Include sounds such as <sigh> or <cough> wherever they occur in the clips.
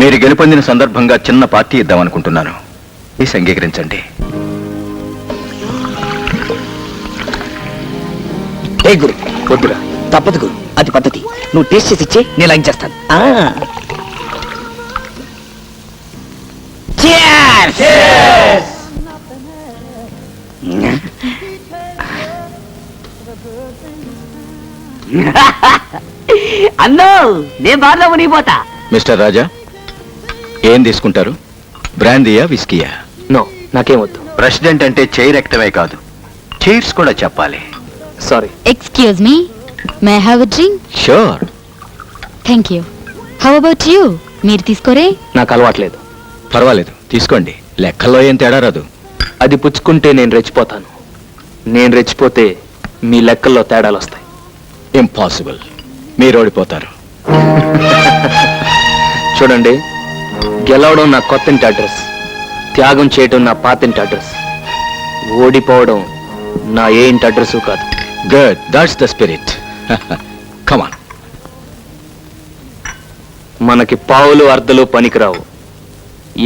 మీరు గెలుపొందిన సందర్భంగా చిన్న పార్టీ ఇద్దామనుకుంటున్నాను ప్లీజ్ అంగీకరించండి. ఏ గురు వద్దురా. తప్పదు గురు అది పద్ధతి. నువ్వు టేస్ట్ చేసి ఇచ్చే నేను లైన్ చేస్తాను. ఆ. Cheers! అన్నో నేను బార్లో మునిగిపోతా. మిస్టర్ రాజా ఏం తీసుకుంటారు? బ్రాందీయా విస్కీయా? నో నాకేం వద్దు. ప్రెసిడెంట్ అంటే చైర్ ఎక్కడమే కాదు చైర్స్ కూడా చెప్పాలి. Sorry. Excuse me may have drink sure thank you how about you మీరు తీసుకోరే? నాకు అలవాట్లేదు. పర్వాలేదు తీసుకోండి. లెక్కల్లో ఏం తేడా రాదు. అది పుచ్చుకుంటే నేను రెచ్చిపోతాను. నేను రెచ్చిపోతే మీ లెక్కల్లో తేడాలు వస్తాయి ఇంపాసిబుల్ మీరు ఓడిపోతారు. <laughs> చూడండి. గెలవడం నా కొత్తింటి అడ్రస్ త్యాగం చేయడం నా పాతింటి అడ్రస్ ఓడిపోవడం నా ఏ ఇంటి అడ్రస్ కాదు good that's the spirit come on మనకి పావులు అర్ధలు పనికిరావు.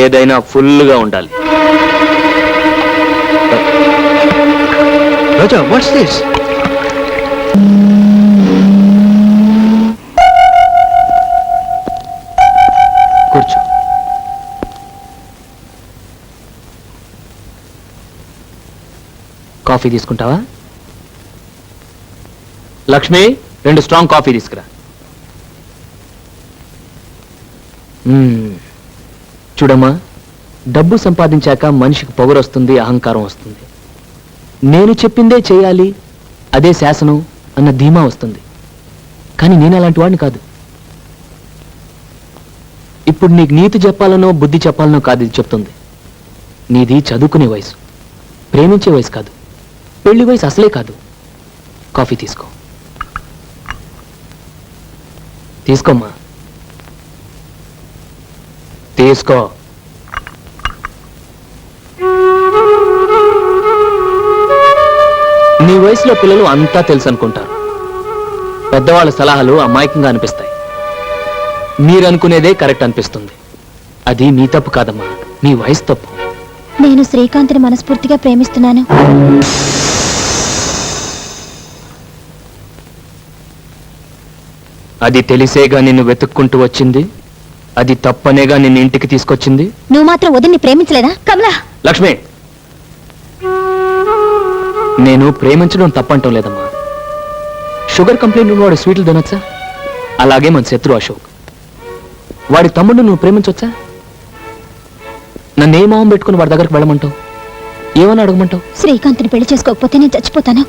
ఏదైనా ఫుల్గా ఉండాలి. దిస్ కాఫీ తీసుకుంటావా? లక్ష్మి రెండు స్ట్రాంగ్ కాఫీ తీసుకురా. చూడమ్మా డబ్బు సంపాదించాక మనిషికి పొగరు వస్తుంది అహంకారం వస్తుంది. నేను చెప్పిందే చేయాలి అదే శాసనం అన్న ధీమా వస్తుంది. కానీ నేను అలాంటి వాడిని కాదు. ఇప్పుడు నీకు నీతి చెప్పాలనో బుద్ధి చెప్పాలనో కాదు ఇది చెప్తుంది. నీది చదువుకునే వయసు ప్రేమించే వయసు కాదు. పెళ్ళి వయసు అసలే కాదు. కాఫీ తీసుకో. తీసుకోమ్మా. తీసుకో. నీ వయసులో పిల్లలు అంతా తెలుసు అనుకుంటారు పెద్దవాళ్ళ సలహాలు అమాయకంగా అనిపిస్తాయి. మీరనుకునేదే కరెక్ట్ అనిపిస్తుంది. అది మీ తప్పు కాదమ్మా. మీ వయసు తప్పు. నేను శ్రీకాంత్ని మనస్ఫూర్తిగా ప్రేమిస్తున్నాను. అది తెలిసేగా నిన్ను వెతుక్కుంటూ వచ్చింది? అది తప్పనేగా నిన్ను ఇంటికి తీసుకొచ్చింది? నువ్వు మాత్రం వదిన్ని ప్రేమించలేదా? కమలా! లక్ష్మి! నేను ప్రేమించడం తప్పంటం లేదమ్మా. షుగర్ కంప్లైంట్ ఉన్నవాడు స్వీట్లు తినొచ్చా? అలాగే మన శత్రు అశోక్. వాడి తమ్ముడు నువ్వు ప్రేమించవచ్చా నన్ను ఏ మొహం పెట్టుకుని వాడి దగ్గరికి వెళ్ళమంటావు? ఏమని అడగమంటావు? శ్రీకాంత్ని పెళ్ళి చేసుకోకపోతే నేను చచ్చిపోతాను.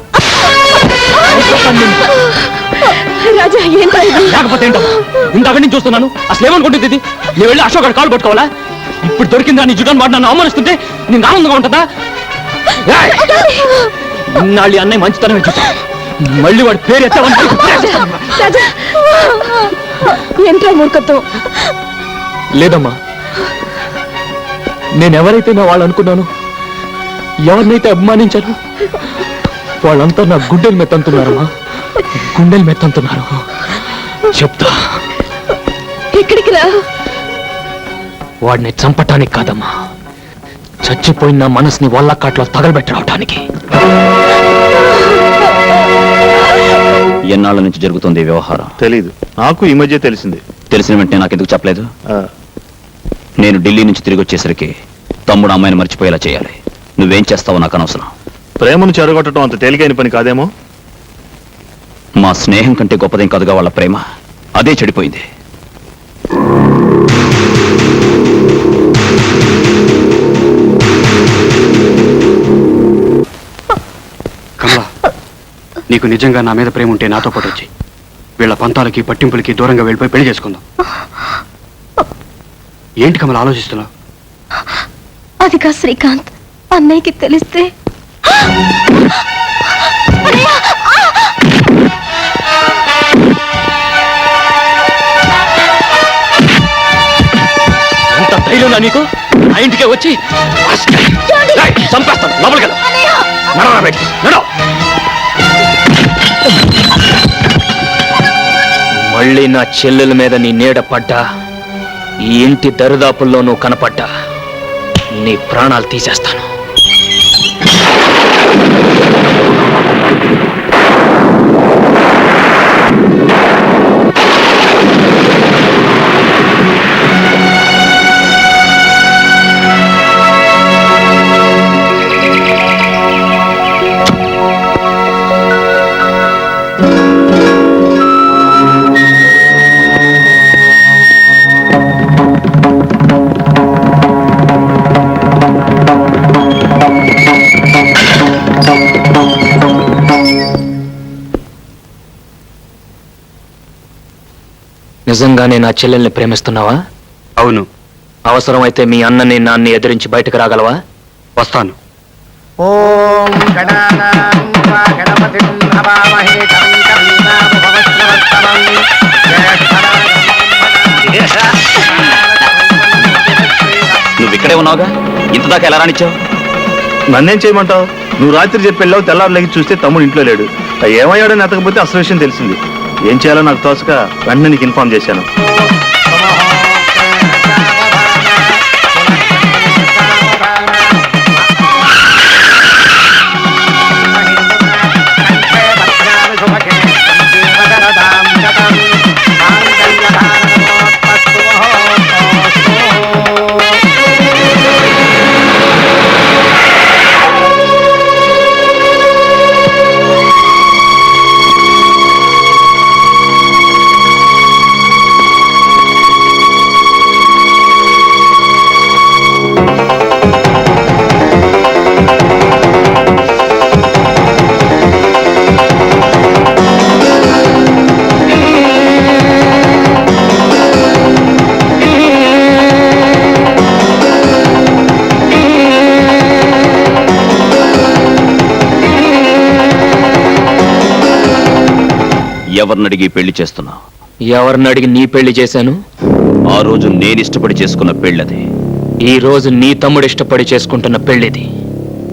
రాజా ఏం లేకపోతే ఏంటో? ఇంతక నుంచి చూస్తున్నాను. అసలు ఏమనుకుంటుంది ఇది? నేను వెళ్ళి అశోక్ కాలు పట్టుకోవాలా? ఇప్పుడు దొరికిందా నీ జుటాన్ని వాడు నన్ను అవమానిస్తుంటే నేను ఆనందంగా ఉంటుందా! ఇన్నాళ్ళు అన్నయ్య మంచితనమే చూసా. మళ్ళీ వాడి పేరు ఎత్తావని ఏంట్రా మూర్ఖత్వం? లేదమ్మా. నేను ఎవరైతే నా వాళ్ళు అనుకున్నాను ఎవరినైతే అభిమానించాను వాళ్ళంతా నా గుండెలు మెత్తంతున్నారమ్మా గుండెలు మెత్తంతున్నారు చెప్తా. ఇక్కడికి రా? వాడిని చంపటానికి కాదమ్మా. చచ్చిపోయిన నా మనసుని వల్లకాట్లో తగలబెట్టడానికి ఎన్నాళ్ళ నుంచి జరుగుతుంది ఈ వ్యవహారం? తెలీదు. నాకు ఈ మధ్య తెలిసింది. తెలిసిన వెంటనే నాకు ఎందుకు చెప్పలేదు? నేను ఢిల్లీ నుంచి తిరిగి వచ్చేసరికి తమ్ముడు అమ్మాయిని మర్చిపోయేలా చేయాలి. నువ్వేం చేస్తావో నాకు అనవసరం. ప్రేమను చెరగొట్టడం అంత తేలికైన పని కాదేమో? మా స్నేహం కంటే గొప్పదేం కాదుగా వాళ్ళ ప్రేమ. అదే చెడిపోయింది. కమలా నీకు నిజంగా నా మీద ప్రేమ ఉంటే నాతో పాటు వచ్చి వీళ్ళ పంతాలకి పట్టింపులకి దూరంగా వెళ్ళిపోయి పెళ్ళి చేసుకుందాం. ఏంటి కమల ఆలోచిస్తున్నావు? అది కా శ్రీకాంత్ అన్నయ్యకి తెలిస్తే ఎంత ధైర్యం నీకు? నా ఇంటికే వచ్చి చంపేస్తాను. లోపలికి వెళ్ళు. నడవరా బయటికి, నడవ. మళ్ళీ నా చెల్లెల మీద నీ నీడ పడ్డా ఈ ఇంటి దరిదాపుల్లో నువ్వు కనపడ్డా నీ ప్రాణాలు తీసేస్తాను. నిజంగానే నా చెల్లెల్ని ప్రేమిస్తున్నావా? అవును. అవసరమైతే మీ అన్నని నాన్ని ఎదిరించి బయటకు రాగలవా? వస్తాను. ఓం గణానాం త్వా గణపతిం హవామహే కవిం కవీనాముపవస్రవస్తమం నువ్వు ఇక్కడే ఉన్నావుగా? ఇంతదాకా ఎలా రానిచ్చావు నన్నేం చేయమంటావు? నువ్వు రాత్రి చెప్పి వెళ్ళావు తెల్లారు లెగి చూస్తే తమ్ముడు ఇంట్లో లేడు. ఏమయ్యాడని ఎతకపోతే అసలు విషయం తెలిసింది. ఏం చేయాలో నాకు తోచక వెంటనే నీకు ఇన్ఫార్మ్ చేశాను. ఎవరిని అడిగి పెళ్ళి చేస్తున్నావు? ఎవరిని అడిగి నీ పెళ్ళి చేశాను? ఆ రోజు నేను ఇష్టపడి చేసుకున్న పెళ్ళది. ఈ రోజు నీ తమ్ముడు ఇష్టపడి చేసుకుంటున్న పెళ్ళిది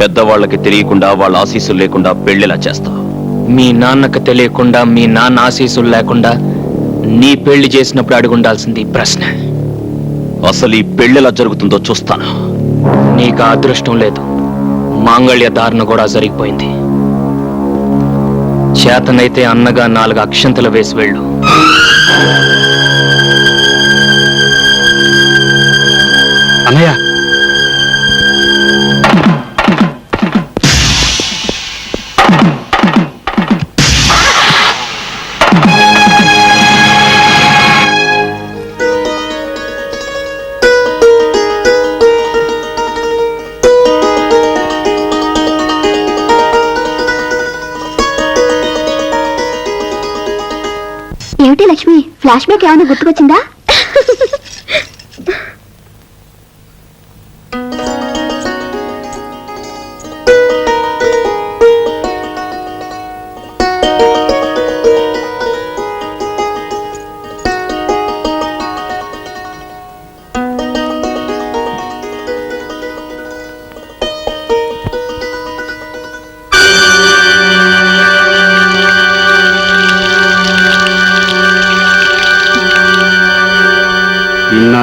పెద్దవాళ్ళకి తెలియకుండా వాళ్ళ ఆశీస్సులు లేకుండా పెళ్ళిలా చేస్తావు. మీ నాన్నకు తెలియకుండా మీ నాన్న ఆశీస్సులు లేకుండా నీ పెళ్ళి చేసినప్పుడు అడిగి ఉండాల్సింది ఈ ప్రశ్న. అసలు ఈ పెళ్ళిలా జరుగుతుందో చూస్తాను. నీకు ఆ అదృష్టం లేదు. మాంగళ్య ధారణ కూడా జరిగిపోయింది. చేతనైతే అన్నగా నాలుగు అక్షంతలు వేసి వెళ్ళు. అన్నయ్య ఫ్లాష్ బ్యాక్ ఏమైనా గుర్తుకొచ్చిందా?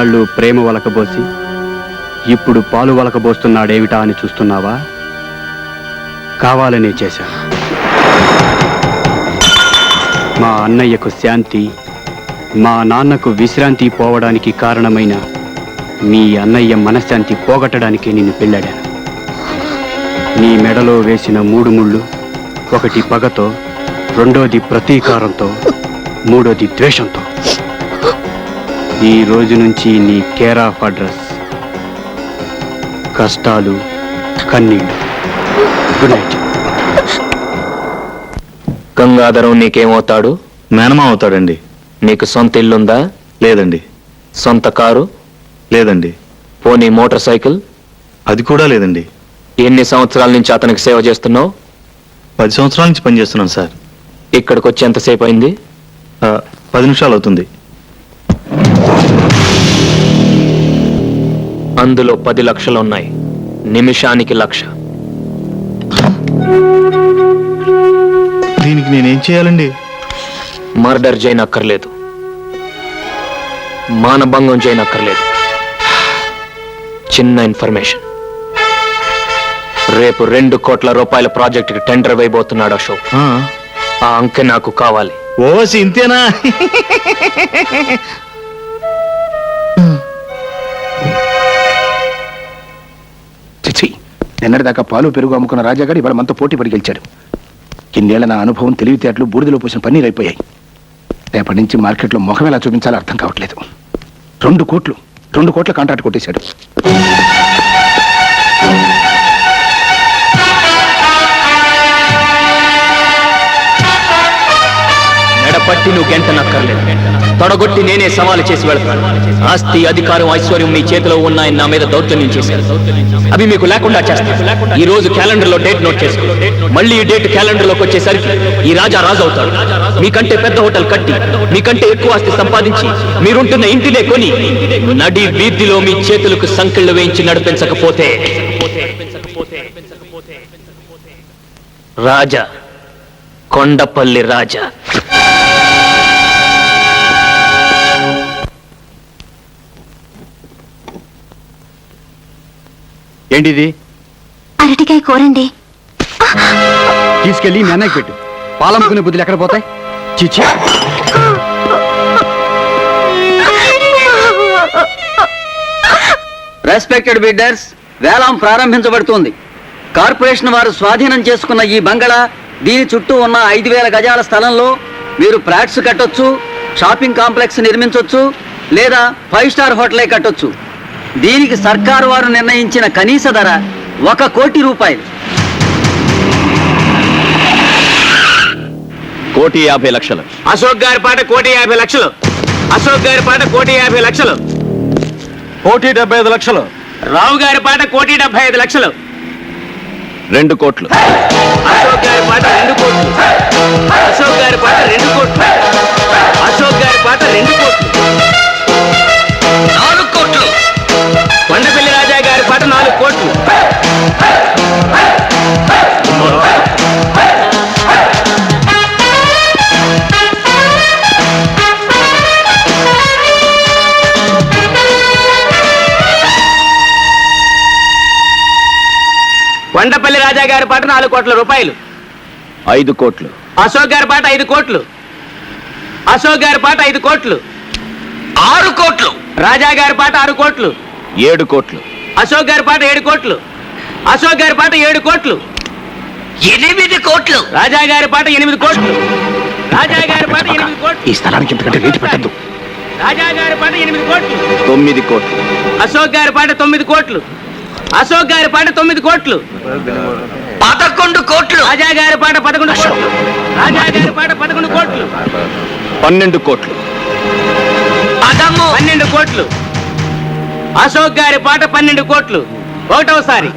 ఇన్నాళ్ళు ప్రేమ వలకబోసి ఇప్పుడు పాలు వలకబోస్తున్నాడేమిటా అని చూస్తున్నావా? కావాలనే చేశాను మా అన్నయ్యకు శాంతి మా నాన్నకు విశ్రాంతి పోవడానికి కారణమైన మీ అన్నయ్య మనశ్శాంతి పోగొట్టడానికి నిన్ను పెళ్ళాడాను నీ మెడలో వేసిన మూడు ముళ్ళు ఒకటి పగతో రెండోది ప్రతీకారంతో మూడోది ద్వేషంతో. ఈ రోజు నుంచి నీ కేర్ ఆఫ్ అడ్రస్. కష్టాలు కన్నీళ్ళు. గుడ్ నైట్ గంగాధరం నీకేమవుతాడు? మేనమా అవుతాడండి నీకు సొంత ఇల్లుందా? లేదండి. సొంత కారు? లేదండి. పోనీ మోటార్ సైకిల్? అది కూడా లేదండి. ఎన్ని సంవత్సరాల నుంచి అతనికి సేవ చేస్తున్నావు? పది సంవత్సరాల నుంచి పనిచేస్తున్నాను సార్. ఇక్కడికి వచ్చి ఎంతసేపు అయింది ఆ, పది నిమిషాలు అవుతుంది అందులో పది లక్షలు ఉన్నాయి నిమిషానికి లక్ష. దీనికి నేనేం చేయాలండి? మర్డర్ చేయనక్కర్లేదు. మానభంగం చేయనక్కర్లేదు. చిన్న ఇన్ఫర్మేషన్. రేపు రెండు కోట్ల రూపాయల ప్రాజెక్టుకి టెండర్ వేయబోతున్నాడు అశోక్. ఆ. అంకె నాకు కావాలి. ఓసి ఇంతేనా నిన్నటిదాకా పాలు పెరుగు అమ్ముకున్న రాజాగాడు ఇవాళ మనతో పోటీ పడి గెలిచాడు. ఇన్నేళ్ళ నా అనుభవం తెలివితేటలు బూడిదలో పోసిన పన్నీరు అయిపోయాయి. రేపటి నుంచి మార్కెట్లో ముఖం ఎలా చూపించాలో అర్థం కావట్లేదు. రెండు కోట్లు రెండు కోట్ల కాంట్రాక్ట్ కొట్టేశాడు. పట్టి నువ్వు గెంటనక్కర్లేదు తొడగొట్టి నేనే సవాలు చేసి వెళ్తాను. ఆస్తి అధికారం ఐశ్వర్యం మీ చేతిలో ఉన్నాయని నా మీద దౌర్జన్యం చేశారు అవి మీకు లేకుండా చేస్తాను. ఈ రోజు క్యాలెండర్లో డేట్ నోట్ చేసుకో. మళ్ళీ ఈ డేట్ క్యాలెండర్లోకి వచ్చేసరికి ఈ రాజా రాజు అవుతాడు మీకంటే పెద్ద హోటల్ కట్టి మీకంటే ఎక్కువ ఆస్తి సంపాదించి మీరుంటున్న ఇంటినే కొని నడి వీధిలో మీ చేతులకు సంకెళ్ళు వేయించి నడిపించకపోతే. రాజా కొండపల్లి రాజా. ఏంటిది? అరటికాయ కూరండి. తీసుకెళ్ళి మీ అన్నయ్యకి పెట్టు. పాలమ్ముకునే బుద్ధులు ఎక్కడ పోతాయి? చిచ్చి రెస్పెక్టెడ్ బిడ్డర్స్ వేలం ప్రారంభించబడుతోంది. కార్పొరేషన్ వారు స్వాధీనం చేసుకున్న ఈ బంగళా దీని చుట్టూ ఉన్న ఐదు వేల గజాల స్థలంలో మీరు ఫ్లాట్స్ కట్టొచ్చు షాపింగ్ కాంప్లెక్స్ నిర్మించొచ్చు లేదా ఫైవ్ స్టార్ హోటలే కట్టొచ్చు. దీనికి సర్కారు వారు నిర్ణయించిన కనీస ధర ఒక కోటి రూపాయలు. కోటి యాభై లక్షలు. అశోక్ గారి పాట కోటి యాభై లక్షలు. అశోక్ గారి పాట కోటి యాభై లక్షలు. కోటి డెబ్బై ఐదు లక్షలు. రావు గారి పాట కోటి డెబ్బై ఐదు లక్షలు. రెండు కోట్లు. అశోక్ గారి పాట రెండు కోట్లు. అశోక్ గారి పాట రెండు కోట్లు. అశోక్ గారి పాట రెండు కోట్లు. పాట నాలుగు కోట్లు. కొండపల్లి రాజా గారి పాట నాలుగు కోట్ల రూపాయలు. ఐదు కోట్లు. అశోక్ గారి పాట ఐదు కోట్లు. అశోక్ గారి పాట ఐదు కోట్లు. ఆరు కోట్లు. రాజా గారి పాట ఆరు కోట్లు. ఏడు కోట్లు. అశోక్ గారి పాట ఏడు కోట్లు. అశోక్ గారి పాట ఏడు కోట్లు. ఎనిమిది కోట్లు. రాజా గారి పాట ఎనిమిది కోట్లు. రాజా గారి పాట ఎనిమిది కోట్లు. ఈ స్థలానికి ఇంతకంటే రేటు పెట్టద్దు. రాజా గారి పాట ఎనిమిది కోట్లు. తొమ్మిది కోట్లు. అశోక్ గారి పాట తొమ్మిది కోట్లు. అశోక్ గారి పాట తొమ్మిది కోట్లు. పదకొండు కోట్లు. రాజా గారి పాట పదకొండు కోట్లు. రాజా గారి పాట పదకొండు కోట్లు. పన్నెండు కోట్లు. పన్నెండు కోట్లు. అశోక్ గారి పాట పన్నెండు కోట్లు. ఒకటవసారి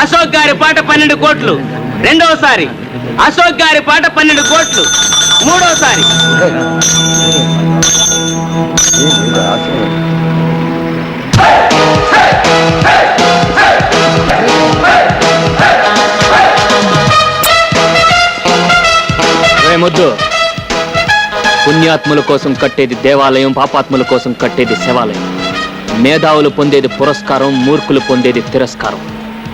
అశోక్ గారి పాట పన్నెండు కోట్లు. రెండవసారి అశోక్ గారి పాట పన్నెండు కోట్లు. మూడవసారి ముద్దు. పుణ్యాత్ముల కోసం కట్టేది దేవాలయం పాపాత్ముల కోసం కట్టేది శివాలయం. మేధావులు పొందేది పురస్కారం మూర్ఖులు పొందేది తిరస్కారం.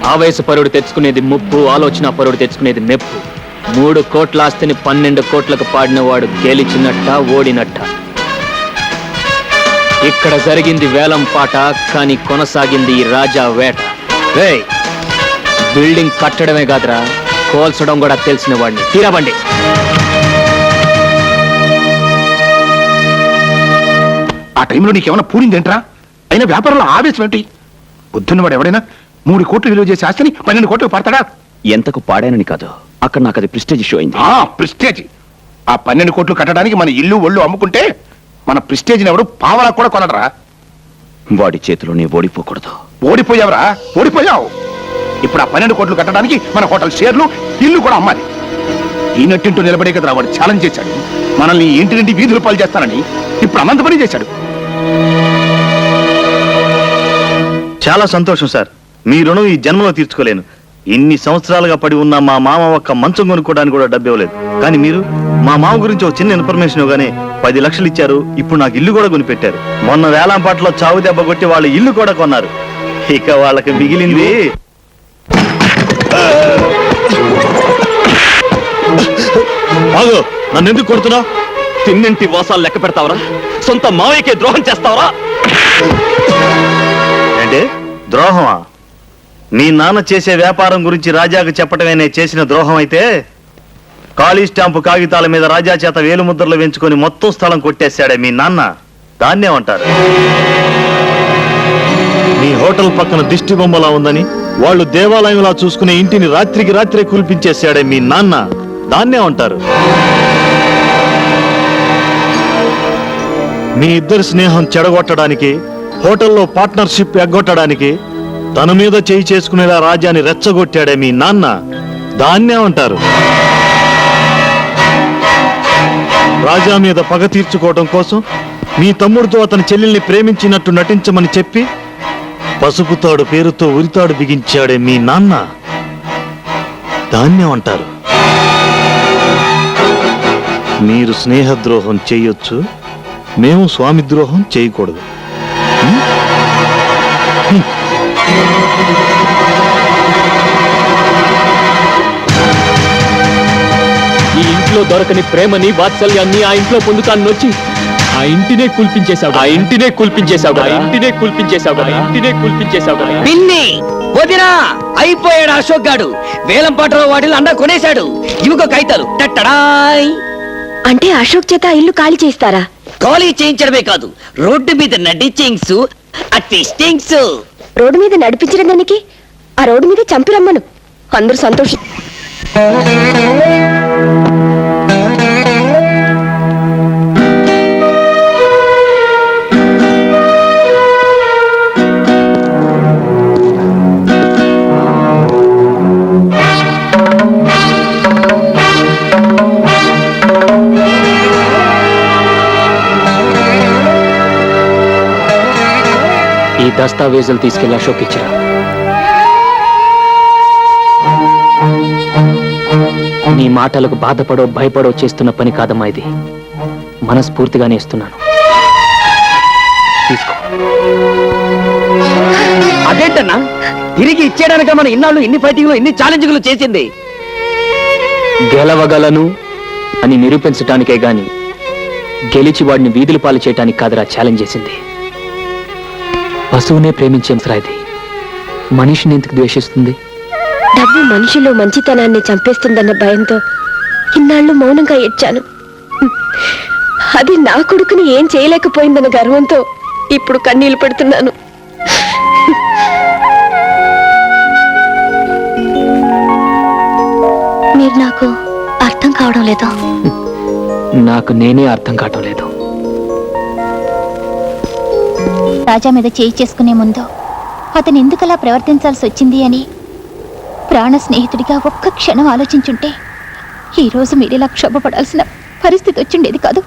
ఆవేశపరుడు తెచ్చుకునేది ముప్పు ఆలోచన పరుడు తెచ్చుకునేది మెప్పు. మూడు కోట్ల ఆస్తిని పన్నెండు కోట్లకు పాడినవాడు గెలిచినట్ట ఓడినట్ట. ఇక్కడ జరిగింది వేలం పాట కానీ కొనసాగింది ఈ రాజా వేట. రే బిల్డింగ్ కట్టడమే కాదురా కోల్చడం కూడా తెలిసిన వాడిని. తీరబండి ఆ టైంలో నీకేమైనా పూరిందేంట్రా? అయినా వ్యాపారంలో ఆవేశం ఏంటి? బుద్ధున్నవాడు ఎవడైనా మూడు కోట్లు విలువ చేసే ఆస్తిని పన్నెండు కోట్లు పడతాడా? ఎంతకు పాడానని కాదు. అక్కడ నాకు అది ప్రిస్టేజ్ ఇష్యూ అయింది. ఆ ప్రిస్టేజ్. ఆ పన్నెండు కోట్లు కట్టడానికి మన ఇల్లు ఒళ్ళు అమ్ముకుంటే మన ప్రిస్టేజ్ని ఎవడు పావలా కూడా కొనడరా? వాడి చేతిలో నీ ఓడిపోకూడదు. ఓడిపోయావురా? ఓడిపోయావు. ఇప్పుడు ఆ పన్నెండు కోట్లు కట్టడానికి మన హోటల్ షేర్లు ఇల్లు కూడా అమ్మాలి. ఈ నట్టింటూ నిలబడే కదరా వాడు ఛాలెంజ్ చేశాడు. మనల్ని ఇంటి నుండి వీధులు పాలు చేస్తానని ఇప్పుడు అనంత పని చేశాడు. చాలా సంతోషం సార్. మీ రుణం ఈ జన్మలో తీర్చుకోలేను. ఇన్ని సంవత్సరాలుగా పడి ఉన్న మా మామ ఒక్క మంచం కొనుక్కోవడానికి కూడా డబ్బు ఇవ్వలేదు. కానీ మీరు మా మామ గురించి ఒక చిన్న ఇన్ఫర్మేషన్ ఇవ్వగానే పది లక్షలు ఇచ్చారు. ఇప్పుడు నాకు ఇల్లు కూడా కొనిపెట్టారు. మొన్న వేలంపాట్లో చావు దెబ్బ కొట్టి వాళ్ళ ఇల్లు కూడా కొన్నారు. ఇక వాళ్ళకి మిగిలింది ఆగు నన్ను ఎందుకు కొడుతున్నావు తిన్నింటి వాసాలు లెక్క పెడతావరా? సొంత మావయ్యకే ద్రోహం చేస్తావరా? అంటే ద్రోహమా? మీ నాన్న చేసే వ్యాపారం గురించి రాజాకు చెప్పటమే నేను చేసిన ద్రోహం అయితే ఖాళీ స్టాంపు కాగితాల మీద రాజా చేత వేలు ముద్రలు వెంచుకొని మొత్తం స్థలం కొట్టేశాడే మీ నాన్న. దాన్నేమంటారు మీ హోటల్ పక్కన దిష్టి బొమ్మలా ఉందని వాళ్ళు దేవాలయంలా చూసుకునే ఇంటిని రాత్రికి రాత్రే కుల్పించేశాడే మీ నాన్న. దాన్నే అంటారు. మీ ఇద్దరు స్నేహం చెడగొట్టడానికి హోటల్లో పార్ట్నర్షిప్ ఎగ్గొట్టడానికి తన మీద చేయి చేసుకునేలా రాజాని రెచ్చగొట్టాడే మీ నాన్న దాన్నే అంటారు. రాజా మీద పగ తీర్చుకోవడం కోసం మీ తమ్ముడితో అతని చెల్లెల్ని ప్రేమించినట్టు నటించమని చెప్పి పసుపుతాడు పేరుతో ఉరితాడు బిగించాడే మీ నాన్న దాన్నే అంటారు. మీరు స్నేహద్రోహం చేయొచ్చు మేము స్వామి ద్రోహం చేయకూడదు. ఈ ఇంట్లో దొరకని ప్రేమని వాత్సల్యాన్ని ఆ ఇంట్లో పొందుతాను వచ్చి ఆ ఇంటినే కూల్పించేశావు ఆ ఇంటినే కూల్పించేశావు ఆ ఇంటినే కూల్పించేశావు ఆ ఇంటినే కూల్పించేశావు పిన్ని వదినా అయిపోయాడు అశోక్ గాడు. వేలం పాటలో వాటిలో అండా కొనేశాడు. ఇవిగో కాగితాలు టట్టడాయ్. అంటే అశోక్ చేత ఇల్లు ఖాళీ చేస్తారా ఖాళీ చేయించడమే కాదు రోడ్డు మీద నడిచింగ్స్ రోడ్డు మీద నడిపించిన దానికి ఆ రోడ్డు మీద చంపి రమ్మను. అందరూ సంతోషం. దస్తావేజులు తీసుకెళ్ళి అశోక్ ఇచ్చిరా. నీ మాటలకు బాధపడో భయపడో చేస్తున్న పని కాదమ్మా ఇది. మనస్ఫూర్తిగానే ఇస్తున్నాను. తీసుకో. అదేంటన్నా? తిరిగి ఇచ్చేయడానిక మన ఇన్నాళ్ళు ఇన్ని ఫైటింగ్లు ఇన్ని ఛాలెంజ్లు చేసింది. గెలవగలను అని నిరూపించటానికే గాని గెలిచి వాడిని వీధుల పాలు చేయటానికి కాదురా ఛాలెంజ్ చేసింది. పశువునే ప్రేమించే ఇది మనిషిని ఎందుకు ద్వేషిస్తుంది? డబ్బు మనిషిలో మంచితనాన్ని చంపేస్తుందన్న భయంతో ఇన్నాళ్ళు మౌనంగా ఏడ్చాను. అది నా కొడుకుని ఏం చేయలేకపోయిందన్న గర్వంతో ఇప్పుడు కన్నీళ్ళు పడుతున్నాను. మీరు నాకు అర్థం కావడం లేదు. నాకు నేనే అర్థం కావటం లేదు. రాజా మీద చేయి చేసుకునే ముందు అతను ఎందుకలా ప్రవర్తించాల్సి వచ్చింది అని ప్రాణ స్నేహితుడిగా ఒక్క క్షణం ఆలోచించుంటే ఈ రోజు మీరిలా క్షోభపడాల్సిన పరిస్థితి వచ్చిండేది కాదు.